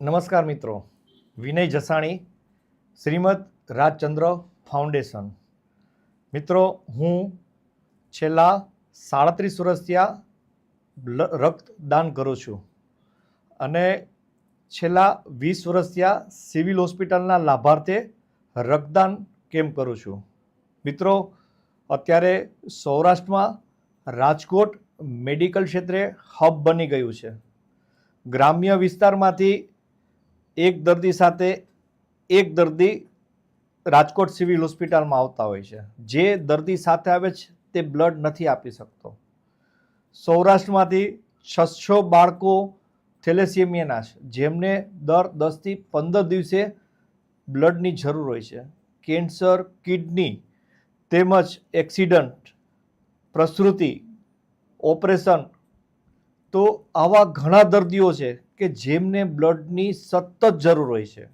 નમસ્કાર મિત્રો. વિનય જસાણી, શ્રીમદ રાજચંદ્ર ફાઉન્ડેશન. મિત્રો, હું છેલ્લા સાડત્રીસ વર્ષથી આ રક્તદાન કરું છું અને છેલ્લા વીસ વર્ષથી આ સિવિલ હોસ્પિટલના લાભાર્થે રક્તદાન કેમ્પ કરું છું. મિત્રો, અત્યારે સૌરાષ્ટ્રમાં રાજકોટ મેડિકલ ક્ષેત્રે હબ બની ગયું છે. ગ્રામ્ય વિસ્તારમાંથી એક દર્દી સાથે એક દર્દી રાજકોટ સિવિલ હોસ્પિટલમાં આવતા હોય છે. જે દર્દી સાથે આવે છે, તે બ્લડ નથી આપી શકતો. સૌરાષ્ટ્રમાંથી છસો બાળકો થેલેસેમિયાના છે. જેમને દર દસથી પંદર દિવસે બ્લડની જરૂર હોય છે. કેન્સર, કિડની તેમજ એક્સિડન્ટ, પ્રસૃતિ, ઓપરેશન તો આવા ઘણા દર્દીઓ છે કે જેમને બ્લડની સતત જરૂર હોય છે.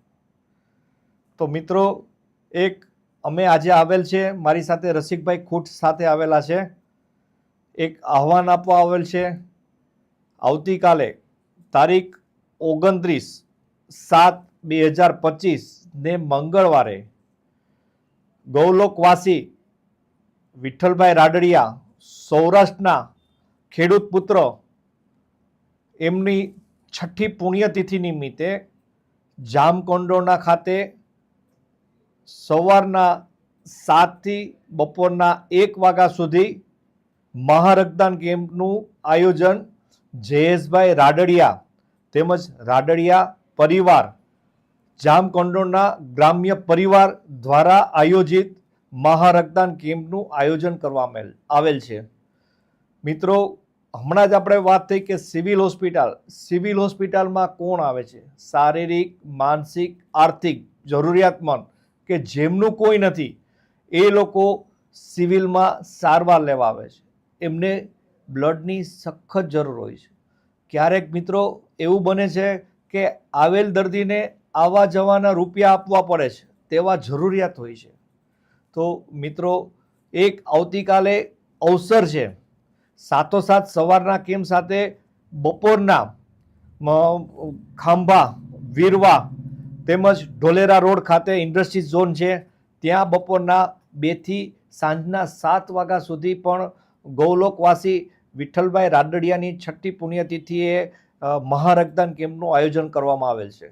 તો મિત્રો, એક, અમે આજે આવેલ છે, મારી સાથે રસિકભાઈ ખૂટ સાથે આવેલા છે. એક આહવાન આપવા આવેલ છે. આવતીકાલે તારીખ ઓગણત્રીસ સાત બે હજાર પચીસ ને મંગળવારે ગૌલોકવાસી વિઠ્ઠલભાઈ રાડડિયા સૌરાષ્ટ્રના ખેડૂત પુત્ર, એમની છઠ્ઠી પુણ્યતિથિ નિમિત્તે જામકોંડોના ખાતે સવારના સાતથી બપોરના એક વાગ્યા સુધી મહારક્તદાન કેમ્પનું આયોજન જયેશભાઈ રાડડિયા તેમજ રાડડિયા પરિવાર જામકોંડોના ગ્રામ્ય પરિવાર દ્વારા આયોજિત મહારક્તદાન કેમ્પનું આયોજન કરવામાં આવેલ છે. મિત્રો હમણાં જ આપણે વાત થઈ કે સિવિલ હોસ્પિટલ. સિવિલ હોસ્પિટલમાં કોણ આવે છે? શારીરિક, માનસિક, આર્થિક, જરૂરિયાતમંદ, કે જેમનું કોઈ નથી, એ લોકો સિવિલમાં સારવાર લેવા આવે છે. એમને બ્લડની સખત જરૂર હોય છે. ક્યારેક મિત્રો એવું બને છે કે આવેલ દર્દીને આવવા જવાના રૂપિયા આપવા પડે છે, તેવા જરૂરિયાત હોય છે. તો મિત્રો, એક આવતીકાલે અવસર છે. સાથોસાથ સવારના કેમ્પ સાથે બપોરના ખાંભા, વીરવા તેમજ ઢોલેરા રોડ ખાતે ઇન્ડસ્ટ્રીઝ ઝોન છે, ત્યાં બપોરના બેથી સાંજના સાત વાગ્યા સુધી પણ ગૌલોકવાસી વિઠ્ઠલભાઈ રાદડિયાની છઠ્ઠી પુણ્યતિથિએ મહારક્તદાન કેમ્પનું આયોજન કરવામાં આવેલ છે.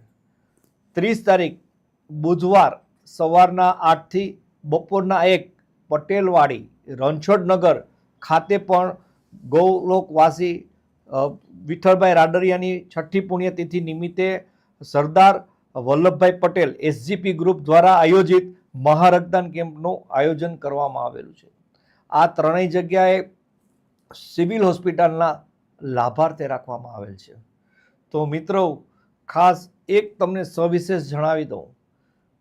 ત્રીસ તારીખ, બુધવાર સવારના આઠથી બપોરના એક પટેલવાડી, રણછોડનગર ખાતે પણ ગૌલોકવાસી વિઠ્ઠલભાઈ રાડરિયાની છઠ્ઠી પુણ્યતિથિ નિમિત્તે સરદાર વલ્લભભાઈ પટેલ એસજીપી ગ્રુપ દ્વારા આયોજિત મહારક્તદાન કેમ્પનું આયોજન કરવામાં આવેલું છે. આ ત્રણેય જગ્યાએ સિવિલ હોસ્પિટલના લાભાર્થે રાખવામાં આવેલ છે. તો મિત્રો, ખાસ એક તમને સવિશેષ જણાવી દઉં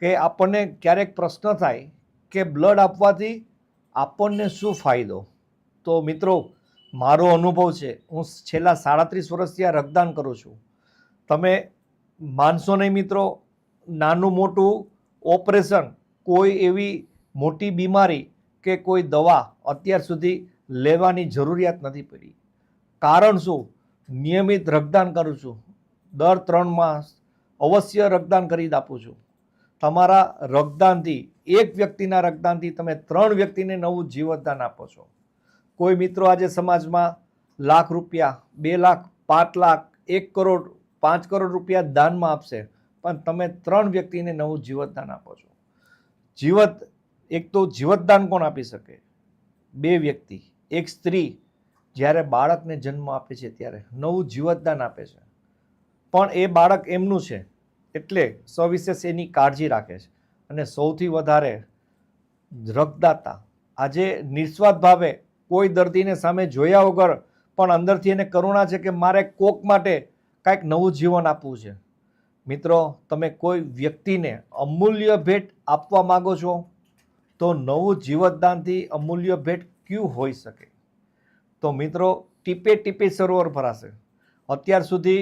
કે આપણને ક્યારેક પ્રશ્ન થાય કે બ્લડ આપવાથી આપણને શું ફાયદો? તો મિત્રો મારો અનુભવ છે, હું છેલ્લા સાડત્રીસ વર્ષથી આ રક્તદાન કરું છું. તમે માનશો નહીં મિત્રો, નાનું મોટું ઓપરેશન, કોઈ એવી મોટી બીમારી કે કોઈ દવા અત્યાર સુધી લેવાની જરૂરિયાત નથી પડી. કારણ શું? નિયમિત રક્તદાન કરું છું. દર ત્રણ માસ અવશ્ય રક્તદાન કરી આપું છું. તમારા રક્તદાનથી, એક વ્યક્તિના રક્તદાનથી તમે ત્રણ વ્યક્તિને નવું જીવતદાન આપો છો. કોઈ મિત્રો આજે સમાજમાં લાખ રૂપિયા, બે લાખ, પાંચ લાખ, એક કરોડ, પાંચ કરોડ રૂપિયા દાનમાં આપશે, પણ તમે ત્રણ વ્યક્તિને નવું જીવતદાન આપો છો. જીવત, એક તો જીવતદાન કોણ આપી શકે? બે વ્યક્તિ. એક સ્ત્રી જ્યારે બાળકને જન્મ આપે છે ત્યારે નવું જીવતદાન આપે છે. પણ એ બાળક એમનું છે, એટલે સવિશેષ એની કાળજી રાખે છે. અને સૌથી વધારે રક્તદાતા આજે નિસ્વાર્થ ભાવે કોઈ દર્દીને સામે જોયા વગર પણ અંદરથી એને કરુણા છે કે મારે કોક માટે કાંઈક નવું જીવન આપવું છે. મિત્રો, તમે કોઈ વ્યક્તિને અમૂલ્ય ભેટ આપવા માગો છો, તો નવું જીવતદાનથી અમૂલ્ય ભેટ ક્યું હોઈ શકે? તો મિત્રો, ટીપે ટીપે સરોવર ભરાશે. અત્યાર સુધી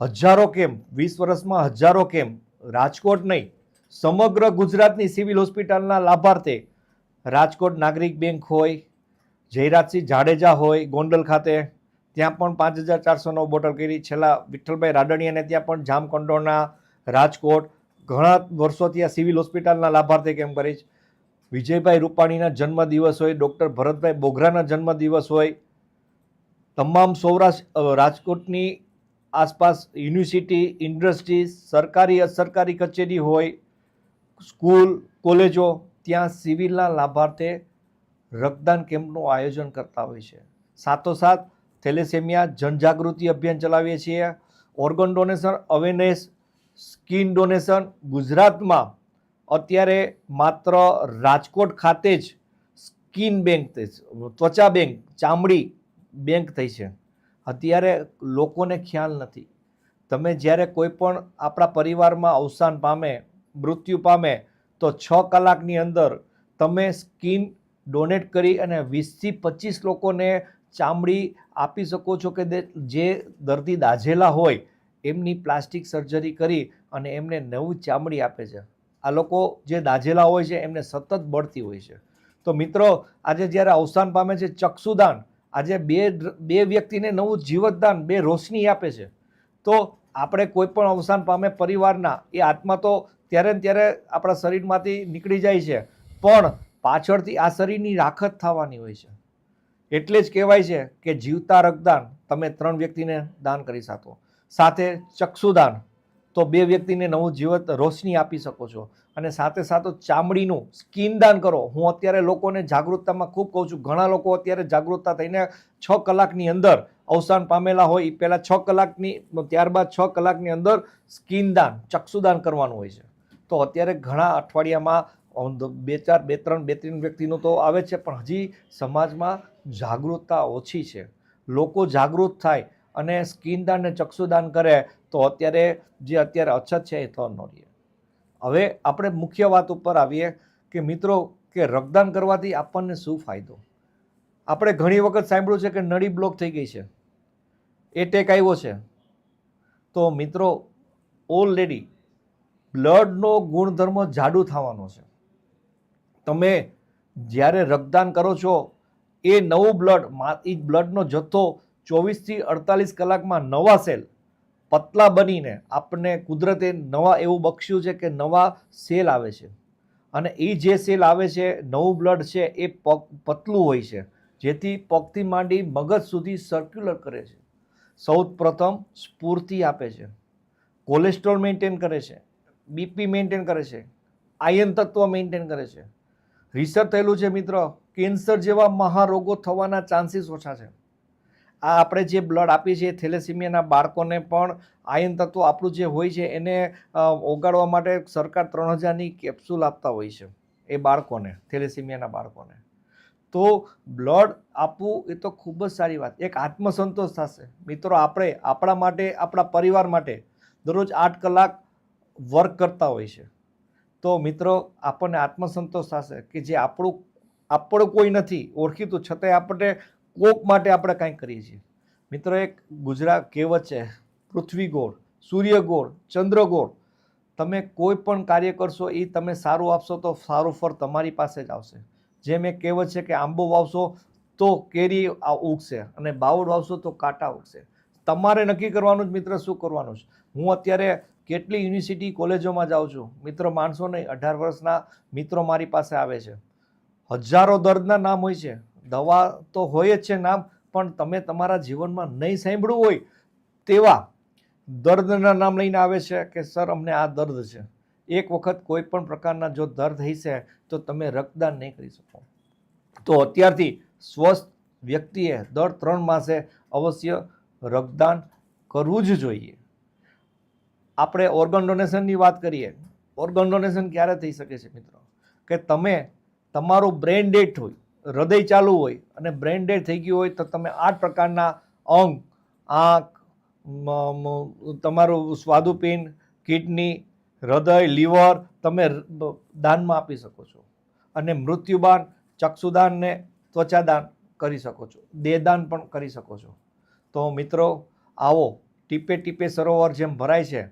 હજારો કેમ્પ વીસ વર્ષમાં હજારો કેમ્પ રાજકોટ નહીં, સમગ્ર ગુજરાતની સિવિલ હોસ્પિટલના લાભાર્થે રાજકોટ નાગરિક બેંક હોય જયરાજસિંહ જાડેજા હોય, ગોંડલ ખાતે, ત્યાં પણ પાંચ હજાર ચારસોનો બોટલ કરી. છેલ્લા વિઠ્ઠલભાઈ રાડણીયાને ત્યાં પણ જામકંડોરના રાજકોટ, ઘણા વર્ષોથી આ સિવિલ હોસ્પિટલના લાભાર્થી કેમ કરી છે? વિજયભાઈ રૂપાણીના જન્મદિવસ હોય, ડૉક્ટર ભરતભાઈ બોઘરાના જન્મદિવસ હોય, તમામ સૌરાષ્ટ્ર રાજકોટની આસપાસ યુનિવર્સિટી ઇન્ડસ્ટ્રીઝ સરકારી, અસરકારી કચેરી હોય, સ્કૂલ, કોલેજો, ત્યાં સિવિલના લાભાર્થે રક્તદાન કેમ્પનું આયોજન કરતા હોય છે. સાથોસાથ થેલેસેમિયા જનજાગૃતિ અભિયાન ચલાવીએ છીએ. Organ donation awareness skin donation ગુજરાતમાં અત્યારે માત્ર રાજકોટ ખાતે જ સ્કિન બેંક ત્વચા બેંક, ચામડી બેંક થઈ છે. અત્યારે લોકોને ખ્યાલ નથી. તમે જ્યારે કોઈ પણ આપણા પરિવારમાં અવસાન પામે, મૃત્યુ પામે, તો છ કલાકની અંદર તમે સ્કિન ડોનેટ કરી અને વીસથી પચીસ લોકોને ચામડી આપી શકો છો કે જે દર્દી દાઝેલા હોય, એમની પ્લાસ્ટિક સર્જરી કરી અને એમને નવું ચામડી આપે છે. આ લોકો જે દાઝેલા હોય છે, એમને સતત બળતી હોય છે. તો મિત્રો, આજે જ્યારે અવસાન પામે છે ચક્ષુદાન, આજે બે બે વ્યક્તિને નવું જીવતદાન, બે રોશની આપે છે. તો આપણે કોઈ પણ અવસાન પામે પરિવારના, એ આત્મા તો ત્યારે ને ત્યારે આપણા શરીરમાંથી નીકળી જાય છે. પણ પાછળથી આ શરીરની રાખત થવાની હોય છે. એટલે જ કહેવાય છે કે જીવતા રક્તદાન, તમે ત્રણ વ્યક્તિને દાન કરી શકો. સાથે ચક્ષુદાન, તો બે વ્યક્તિને નવું જીવત રોશની આપી શકો છો. અને સાથે સાથે ચામડીનું સ્કિન દાન કરો. હું અત્યારે લોકોને જાગૃતતામાં ખૂબ કહું છું. ઘણા લોકો અત્યારે જાગૃતતા થઈને છ કલાકની અંદર અવસાન પામેલા હોય એ પહેલાં છ કલાકની, ત્યારબાદ છ કલાકની અંદર સ્કિન દાન, ચક્ષુદાન કરવાનું હોય છે. તો અત્યારે ઘણા અઠવાડિયામાં બે ચાર, બે ત્રણ બે ત્રણ વ્યક્તિનો તો આવે છે, પણ હજી સમાજમાં જાગૃતતા ઓછી છે. લોકો જાગૃત થાય અને સ્કિનદાન અને ચક્ષુદાન કરે તો અત્યારે જે અત્યારે અછત છે એ તો ન રહે હવે આપણે મુખ્ય વાત ઉપર આવીએ કે મિત્રો, કે રક્તદાન કરવાથી આપણને શું ફાયદો? આપણે ઘણી વખત સાંભળ્યું છે કે નળી બ્લોક થઈ ગઈ છે. એટેક આવ્યો છે. તો મિત્રો ઓલરેડી બ્લડનો ગુણધર્મ જાડુ થવાનો છે. તમે જ્યારે રક્તદાન કરો છો, એ નવું બ્લડ એ બ્લડનો જથ્થો ચોવીસથી અડતાલીસ કલાકમાં નવા સેલ પતલા બનીને આપણને કુદરતે નવા એવું બક્ષ્યું છે કે નવા સેલ આવે છે. અને એ જે સેલ આવે છે, નવું બ્લડ છે, એ પગ, પતલું હોય છે, જેથી પગથી માંડી મગજ સુધી સર્ક્યુલર કરે છે. સૌ પ્રથમ સ્ફૂર્તિ આપે છે. કોલેસ્ટ્રોલ મેન્ટેન કરે છે. બીપી મેન્ટેન કરે છે. આયન તત્વ મેન્ટેન કરે છે. રિસર્ચ થયેલું છે મિત્રો. કેન્સર જેવા મહારોગો થવાના ચાન્સીસ ઓછા છે. આ આપણે જે બ્લડ આપીએ છીએ થેલેસીમિયાના બાળકોને પણ આયન તત્વ આપણું જે હોય છે એને ઓગાળવા માટે સરકાર ત્રણ હજારની કેપ્સ્યુલ આપતા હોય છે. એ બાળકોને થેલેસીમિયાના બાળકોને. તો બ્લડ આપવું એ તો ખૂબ જ સારી વાત. એક આત્મસંતોષ થશે. મિત્રો, આપણે આપણા માટે, આપણા પરિવાર માટે દરરોજ આઠ કલાક વર્ક કરતા હોય છે. તો મિત્રો, આપણને આત્મસંતોષ થશે કે જે આપણું આપણું કોઈ નથી, ઓળખીતું. છતાંય આપણે કોક માટે આપણે કાંઈ કરીએ છીએ. મિત્રો, એક ગુજરાત કહેવત છે, પૃથ્વી ગોળ, સૂર્ય ગોળ, ચંદ્ર ગોળ. તમે કોઈ પણ કાર્ય કરશો એ તમે સારું આપશો તો સારું ફળ તમારી પાસે જ આવશે. જેમ એક કહેવત છે કે આંબો વાવશો તો કેરી આ ઉગશે અને બાવળ વાવશો તો કાંટા ઉગશે. તમારે નક્કી કરવાનું જ, મિત્ર, શું કરવાનું છે? હું અત્યારે કેટલી યુનિવર્સિટી કોલેજોમાં જાઉં છું? મિત્રો માણસો નહીં, અઢાર વર્ષના મિત્રો મારી પાસે આવે છે. હજારો દર્દના નામ હોય છે. દવા તો હોય જ છે નામ, પણ તમે તમારા જીવનમાં નહીં સાંભળ્યું હોય તેવા દર્દના નામ લઈને આવે છે કે, સર, અમને આ દર્દ છે. એક વખત કોઈ પણ પ્રકારના જો દર્દ હશે, તો તમે રક્તદાન નહીં કરી શકો. તો અત્યારથી સ્વસ્થ વ્યક્તિએ દર ત્રણ માસે અવશ્ય રક્તદાન કરવું જ જોઈએ. આપણે ઓર્ગન ડોનેશનની વાત કરીએ ઓર્ગન ડોનેશન ક્યારે થઈ શકે છે મિત્રો? કે તમે, તમારું બ્રેન ડેડ હોય, હૃદય ચાલુ હોય અને બ્રેન ડેડ થઈ ગયું હોય તો તમે આઠ પ્રકારના અંગ, આંખ તમારું સ્વાદુપિંડ, કિડની, હૃદય, લીવર તમે દાનમાં આપી શકો છો. અને મૃત્યુદાન ચક્ષુદાનને ત્વચાદાન કરી શકો છો. દેહદાન પણ કરી શકો છો. તો મિત્રો, આવો, ટીપે ટીપે સરોવર જેમ ભરાય છે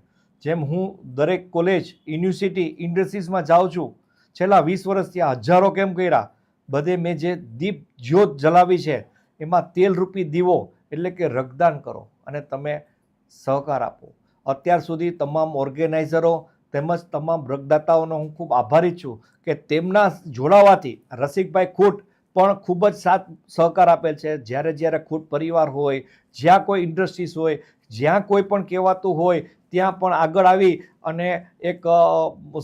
જેમ હું દરેક કોલેજ યુનિવર્સિટી ઇન્ડસ્ટ્રીઝમાં જાઉં છું, છેલ્લા વીસ વર્ષથી આ હજારો કેમ કર્યા? બધે મેં જે દીપ જ્યોત જલાવી છે, એમાં તેલરૂપી દીવો એટલે કે રક્તદાન કરો અને તમે સહકાર આપો. અત્યાર સુધી તમામ ઓર્ગેનાઇઝરો તેમજ તમામ રક્તદાતાઓનો હું ખૂબ આભારી છું કે તેમના જોડાવાથી રસિકભાઈ ખૂટ પણ ખૂબ જ સાથ સહકાર આપેલ છે. જ્યારે જ્યારે ખૂટ પરિવાર હોય, જ્યાં કોઈ ઇન્ડસ્ટ્રીઝ હોય, જ્યાં કોઈ પણ કહેવાતું હોય, ત્યાં પણ આગળ આવી અને એક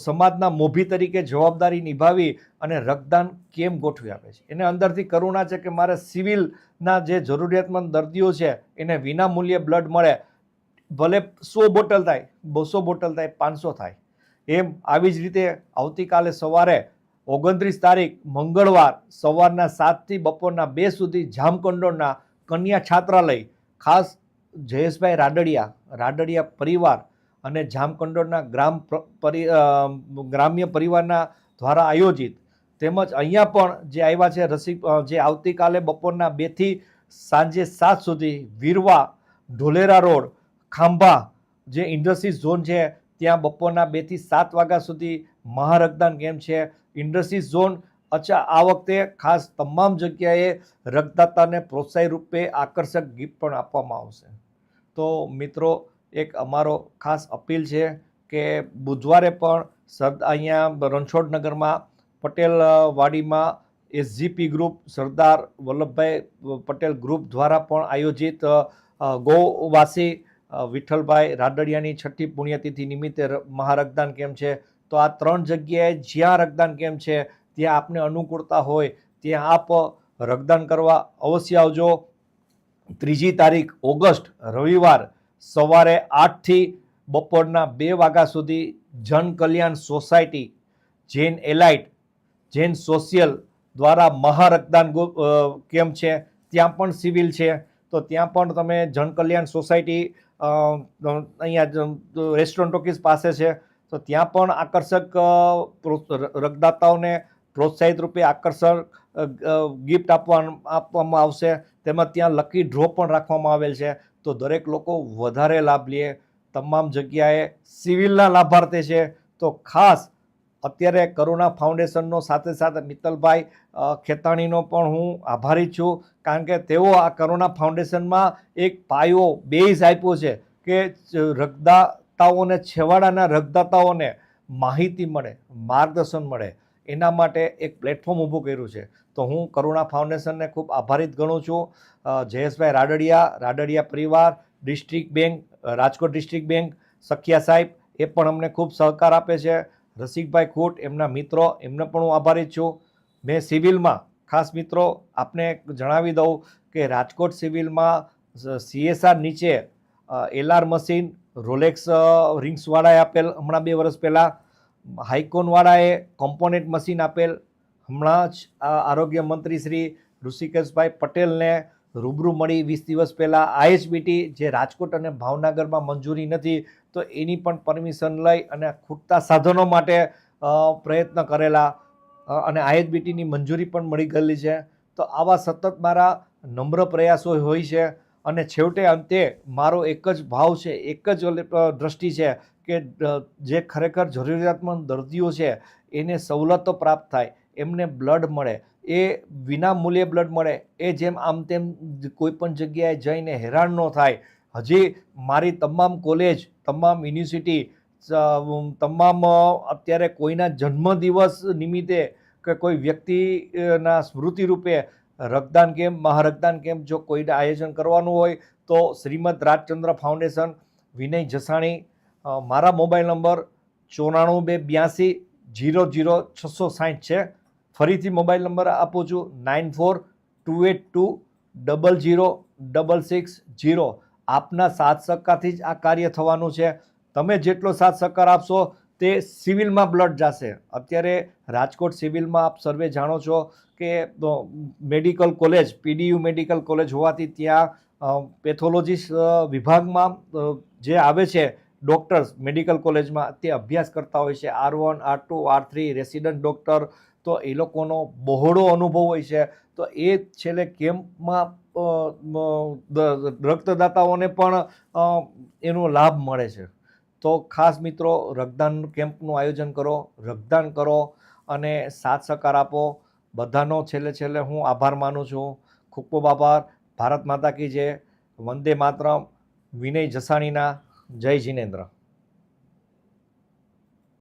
સમાજના મોભી તરીકે જવાબદારી નિભાવી અને રક્તદાન કેમ ગોઠવી આપે છે. એને અંદરથી કરુણા છે કે મારે સિવિલના જે જરૂરિયાતમંદ દર્દીઓ છે, એને વિના મૂલ્યે બ્લડ મળે. ભલે સો બોટલ થાય, બસો બોટલ થાય, પાંચસો થાય. એમ આવી જ રીતે આવતીકાલે સવારે ઓગણત્રીસ તારીખ મંગળવાર સવારના સાતથી બપોરના બે સુધી જામકંડોળના કન્યા છાત્રાલય, ખાસ જયેશભાઈ રાડડિયા રાડડિયા પરિવાર અને જામકંડોળના ગ્રામ ગ્રામ્ય પરિવારના દ્વારા આયોજિત. તેમજ અહીંયા પણ જે આવ્યા છે રસિક જે આવતીકાલે બપોરના બેથી સાંજે સાત સુધી વીરવા, ઢોલેરા રોડ, ખાંભા, જે ઇન્ડસ્ટ્રીઝ ઝોન છે, ત્યાં બપોરના બેથી સાત વાગ્યા સુધી મહારક્તદાન કેમ્પ છે. ઇન્ડસ્ટ્રીઝ ઝોન અચ્છા, આ વખતે ખાસ તમામ જગ્યાએ રક્તદાતાને પ્રોત્સાહી રૂપે આકર્ષક ગિફ્ટ પણ આપવામાં આવશે. તો મિત્રો, એક અમારો ખાસ અપીલ છે કે બુધવારે પણ સર અહીંયા રણછોડનગરમાં પટેલ વાડીમાં SGP group, Sardar Vallabhbhai Patel group દ્વારા પણ આયોજિત ગૌવાસી વિઠ્ઠલભાઈ રાદડિયાની છઠ્ઠી પુણ્યતિથિ નિમિત્તે મહારક્તદાન કેમ્પ છે? તો આ ત્રણ જગ્યાએ જ્યાં રક્તદાન કેમ્પ છે, ત્યાં આપને અનુકૂળતા હોય, ત્યાં આપ રક્તદાન કરવા અવશ્ય આવજો. ત્રીજી તારીખ ઓગસ્ટ, રવિવાર સવારે આઠથી બપોરના બે વાગ્યા સુધી Jan Kalyan society, Jain elite, Jain social દ્વારા મહારક્તદાન કેમ્પ છે. ત્યાં પણ સિવિલ છે. તો ત્યાં પણ તમે જન કલ્યાણ સોસાયટી અહીંયા રેસ્ટોરન્ટ ટોકીઝ પાસે છે. તો ત્યાં પણ આકર્ષક રક્તદાતાઓને પ્રોત્સાહિત રૂપે આકર્ષક ગિફ્ટ આપવા, આપવામાં આવશે. તેમજ ત્યાં લકી ડ્રો પણ રાખવામાં આવેલ છે. તો દરેક લોકો વધારે લાભ લે. તમામ જગ્યાએ સિવિલના લાભાર્થી છે. તો ખાસ અત્યારે કરુણા ફાઉન્ડેશનનો સાથે સાથે મિત્તલભાઈ ખેતાણીનો પણ હું આભારી છું. કારણ કે તેઓ આ કરુણા ફાઉન્ડેશનમાં એક પાયો બેઝ આપ્યો છે કે જ રક્તદાતાઓને, છેવાડાના રક્તદાતાઓને માહિતી મળે, માર્ગદર્શન મળે. એના માટે એક પ્લેટફોર્મ ઊભું કર્યું છે. તો હું કરુણા ફાઉન્ડેશનને ખૂબ આભારિત ગણું છું. જયેશભાઈ રાડડિયા રાડડિયા પરિવાર, district bank Rajkot district bank, Sakhiya સાહેબ, એ પણ અમને ખૂબ સહકાર આપે છે. રસિકભાઈ ખૂટ, એમના મિત્રો, એમને પણ હું આભારી છું. મેં સિવિલમાં, ખાસ મિત્રો, આપને જણાવી દઉં કે રાજકોટ સિવિલમાં સીએસઆર નીચે એલઆર મશીન રોલેક્સ રિંગ્સવાળાએ આપેલ, હમણાં બે વર્ષ પહેલાં હાઇકોનવાળાએ કોમ્પોનેન્ટ મશીન આપેલ. હમણાં જ આરોગ્ય મંત્રી શ્રી ઋષિકેશભાઈ પટેલને રૂબરૂ મળી વીસ દિવસ પહેલાં આઈએચબીટી જે રાજકોટ અને ભાવનગરમાં મંજૂરી નથી, તો એની પણ પરમિશન લઈ અને ખૂટતા સાધનો માટે પ્રયત્ન કરેલા. અને આઈએચબીટીની મંજૂરી પણ મળી ગયેલી છે. તો આવા સતત મારા નમ્ર પ્રયાસો હોય છે. અને છેવટે અંતે મારો એક જ ભાવ છે, એક જ દ્રષ્ટિ છે કે જે ખરેખર જરૂરિયાતમંદ દર્દીઓ છે, એને સવલતો પ્રાપ્ત થાય, એમને બ્લડ મળે, એ વિના મૂલ્યે બ્લડ મળે, એ જેમ આમ તેમ કોઈપણ કોઈ પણ જગ્યાએ જઈને હેરાન ન થાય. હજી મારી તમામ કોલેજ, તમામ યુનિવર્સિટી તમામ અત્યારે કોઈના જન્મદિવસ નિમિત્તે કે કોઈ વ્યક્તિના સ્મૃતિ રૂપે રક્તદાન કેમ્પ, મહારક્તદાન કેમ્પ જો કોઈને આયોજન કરવાનું હોય તો શ્રીમદ રાજચંદ્ર ફાઉન્ડેશન, વિનય જસાણી મારા મોબાઈલ નંબર ચોરાણું બે બ્યાસી જીરો જીરો છસો સાહીઠ છે. ફરીથી મોબાઈલ નંબર આપું છું nine four two eight two double zero double six zero. આપના સાથ સહકારથી જ આ કાર્ય થવાનું છે. તમે જેટલો સાથ સહકાર આપશો તે સિવિલમાં બ્લડ જશે. અત્યારે રાજકોટ સિવિલમાં આપ સર્વે જાણો છો કે medical college, PDU medical college હોવાથી ત્યાં પેથોલોજીસ્ટ વિભાગમાં જે આવે છે ડૉક્ટર્સ મેડિકલ કોલેજમાં, તે અભ્યાસ કરતા હોય છે. R one, R two, R three, resident doctor. તો એ લોકોનો બહોળો અનુભવ હોય છે. તો એ છેલ્લે કેમ્પમાં રક્તદાતાઓને પણ એનો લાભ મળે છે? તો ખાસ મિત્રો, રક્તદાન કેમ્પનું આયોજન કરો, રક્તદાન કરો અને સાથ સહકાર આપો. બધાનો છેલ્લે છેલ્લે હું આભાર માનું છું. ખૂબ ખૂબ આભાર. ભારત માતા કી જય. વંદે માતરમ. વિનય જસાણીના. જય જિનેન્દ્ર.